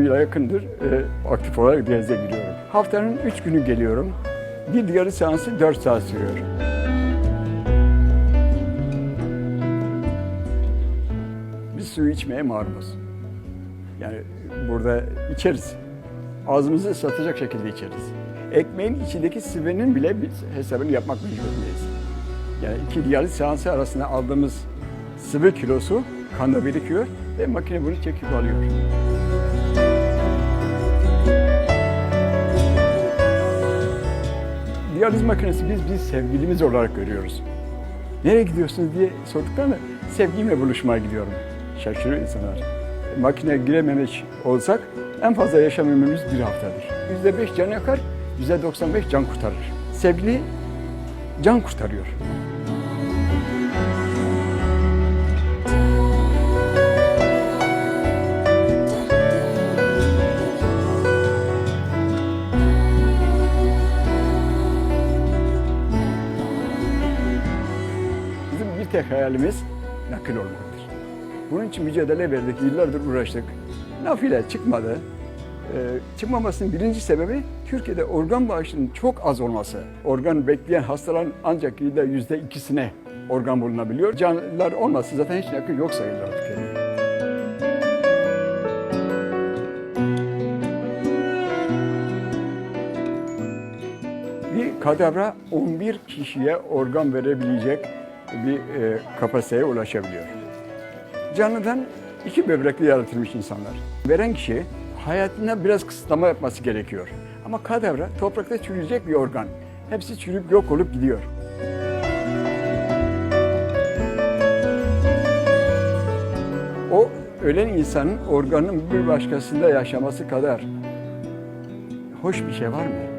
yıla yakındır e, aktif olarak denize giriyorum. Haftanın 3 günü geliyorum. Bir yarı seansı 4 saat sürüyor. Biz suyu içmeye maruz. Yani burada içeriz. Ağzımızı ıslatacak şekilde içeriz. Ekmeğin içindeki sıvının bile biz hesabını yapmak mecburundayız. Yani iki diyaliz seansı arasında aldığımız sıvı kilosu kanda birikiyor ve makine bunu çekip alıyor. Diyaliz makinesi biz biz sevgilimiz olarak görüyoruz. Nereye gidiyorsunuz diye sorduklarında sevgimle buluşmaya gidiyorum. Şaşırıyor insanlar. Makine girememiş olsak en fazla yaşam ömrümüz bir haftadır. Yüzde beş can yakar, yüzde 95 can kurtarır. Sevgili can kurtarıyor. Bir tek hayalimiz nakil olmaktır. Bunun için mücadele verdik, yıllardır uğraştık. Nafile çıkmadı. Ee, çıkmamasının birinci sebebi Türkiye'de organ bağışının çok az olması. Organ bekleyen hastaların ancak yılda yüzde ikisine organ bulunabiliyor. Canlılar olmasa zaten hiç nakil yok sayılır artık. yani. Bir kadavra 11 kişiye organ verebilecek bir e, kapasiteye ulaşabiliyor. Canlıdan iki böbrekli yaratılmış insanlar. Veren kişi hayatına biraz kısıtlama yapması gerekiyor. Ama kadavra toprakta çürüyecek bir organ. Hepsi çürüyüp yok olup gidiyor. O ölen insanın organının bir başkasında yaşaması kadar hoş bir şey var mı?